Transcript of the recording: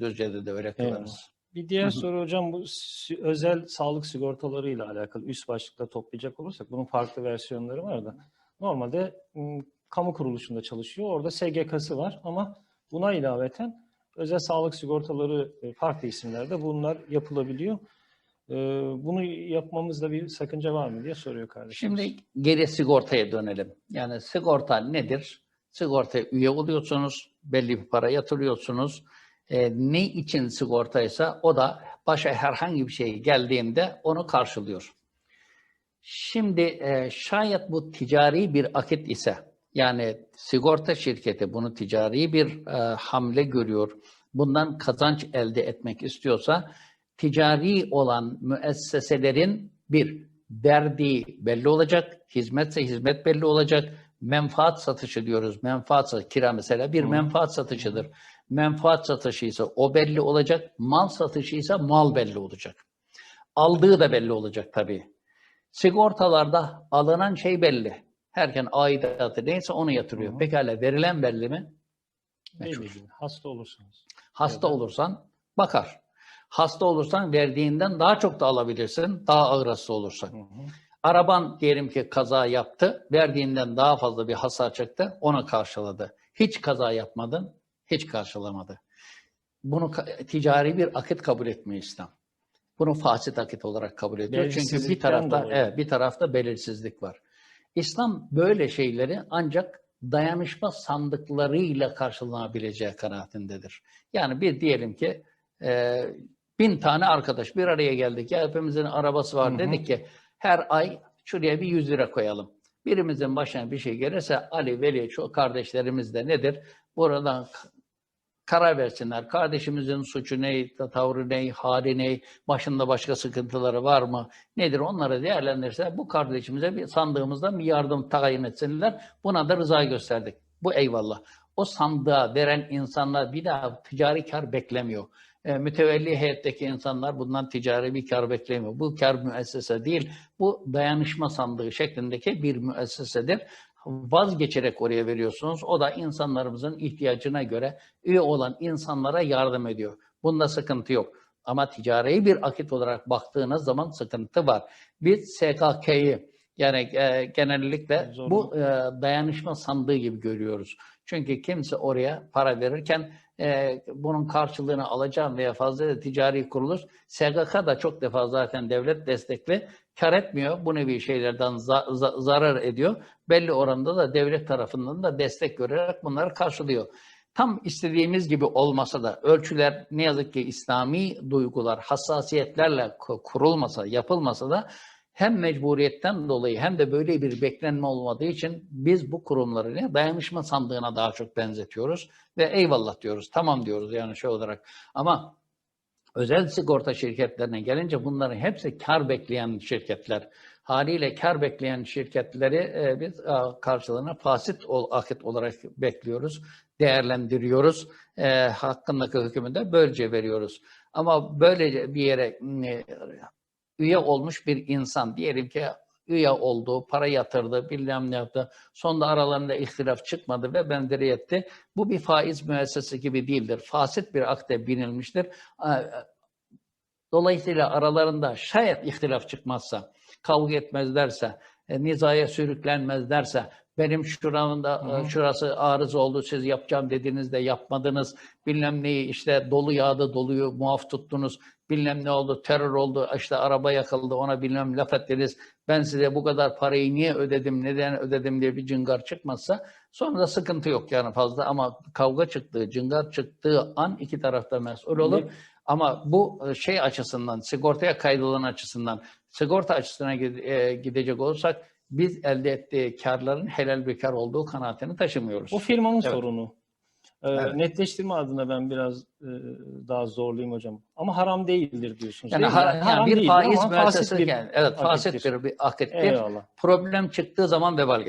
Düzce'de de öyle Eyvallah. kılarız. Bir diğer soru hocam bu özel sağlık sigortaları ile alakalı üst başlıkta toplayacak olursak bunun farklı versiyonları var da normalde kamu kuruluşunda çalışıyor. Orada SGK'sı var ama buna ilaveten özel sağlık sigortaları e, farklı isimlerde bunlar yapılabiliyor. E, Bunu yapmamızda bir sakınca var mı diye soruyor kardeşim. Şimdi geri sigortaya dönelim. Yani sigorta nedir? Sigortaya üye oluyorsunuz, belli bir para yatırıyorsunuz. Ee, ne için sigortaysa o da başa herhangi bir şey geldiğinde onu karşılıyor. Şimdi e, şayet bu ticari bir akit ise, yani sigorta şirketi bunu ticari bir e, hamle görüyor, bundan kazanç elde etmek istiyorsa, ticari olan müesseselerin bir verdiği belli olacak, hizmetse hizmet belli olacak, menfaat satışı diyoruz. Menfaat satışı, kira mesela bir Hı. menfaat satışıdır. Menfaat satışı ise o belli olacak, mal satışı ise mal belli olacak. Aldığı da belli olacak tabii. Sigortalarda alınan şey belli. Herken aidatı neyse onu yatırıyor. Hı hı. Pekala verilen belli mi? Değil. Hasta olursanız. Hasta Evet. olursan bakar. Hasta olursan verdiğinden daha çok da alabilirsin. Daha ağır hasta olursan. Hı hı. Araban diyelim ki kaza yaptı. Verdiğinden daha fazla bir hasar çıktı. Ona karşıladı. Hiç kaza yapmadın. Hiç karşılamadı. Bunu ticari bir akit kabul etmiyor İslam. Bunu fasit akit olarak kabul ediyor. Çünkü bir tarafta dolayı. evet bir tarafta belirsizlik var. İslam böyle şeyleri ancak dayanışma sandıklarıyla karşılanabileceği kanaatindedir. Yani bir diyelim ki e, bin tane arkadaş bir araya geldik. Ya hepimizin arabası var. Hı hı. Dedik ki her ay şuraya bir 100 lira koyalım. Birimizin başına bir şey gelirse Ali, Veli, şu kardeşlerimiz de nedir? Buradan karar versinler. Kardeşimizin suçu ne, tavrı ne, hali ne, başında başka sıkıntıları var mı, nedir onları değerlendirse bu kardeşimize bir sandığımızda bir yardım tayin etsinler. Buna da rıza gösterdik. Bu eyvallah. O sandığa veren insanlar bir daha ticari kar beklemiyor. E, mütevelli heyetteki insanlar bundan ticari bir kar beklemiyor. Bu kar müessese değil, bu dayanışma sandığı şeklindeki bir müessesedir. Vazgeçerek oraya veriyorsunuz. O da insanlarımızın ihtiyacına göre üye olan insanlara yardım ediyor. Bunda sıkıntı yok. Ama ticari bir akit olarak baktığınız zaman sıkıntı var. Biz SKK'yı yani e, genellikle Zorunlu. bu e, dayanışma sandığı gibi görüyoruz. Çünkü kimse oraya para verirken e, bunun karşılığını alacağım veya fazla da ticari kuruluş SGK da çok defa zaten devlet destekli kar etmiyor. Bu nevi şeylerden za- za- zarar ediyor. Belli oranda da devlet tarafından da destek görerek bunları karşılıyor. Tam istediğimiz gibi olmasa da ölçüler ne yazık ki İslami duygular, hassasiyetlerle ku- kurulmasa, yapılmasa da hem mecburiyetten dolayı hem de böyle bir beklenme olmadığı için biz bu kurumları dayanışma sandığına daha çok benzetiyoruz ve eyvallah diyoruz, tamam diyoruz yani şey olarak. Ama özel sigorta şirketlerine gelince bunların hepsi kar bekleyen şirketler. Haliyle kar bekleyen şirketleri e, biz karşılığına fasit akit olarak bekliyoruz, değerlendiriyoruz. E, hakkındaki hükmü de böylece veriyoruz. Ama böyle bir yere üye olmuş bir insan diyelim ki üye oldu, para yatırdı, bilmem ne yaptı. Sonunda aralarında ihtilaf çıkmadı ve benzeri etti. Bu bir faiz müessesesi gibi değildir. Fasit bir akde binilmiştir. Ee, Dolayısıyla aralarında şayet ihtilaf çıkmazsa, kavga etmezlerse, e, nizaya sürüklenmezlerse, benim şuramda Hı hı. e, şurası arız oldu, siz yapacağım dediğinizde yapmadınız, bilmem neyi işte dolu yağdı, doluyu muaf tuttunuz, bilmem ne oldu, terör oldu, işte araba yakıldı, ona bilmem laf ettiniz, ben size bu kadar parayı niye ödedim, neden ödedim diye bir cıngar çıkmazsa sonra da sıkıntı yok yani fazla. Ama kavga çıktığı, cıngar çıktığı an iki tarafta mesul olur. Ne- Ama bu e, şey açısından, sigortaya kaydolan açısından, sigorta açısına e, gidecek olursak biz elde ettiği karların helal bir kar olduğu kanaatini taşımıyoruz. Bu firmanın Evet. sorunu. Ee, Evet. Netleştirme adına ben biraz e, daha zorlayayım hocam. Ama haram değildir diyorsunuz. yani değil mi? ha- ha, haram bir değildir faiz müessesesi yani, evet fasit bir, bir akittir. Problem çıktığı zaman vebal getirir.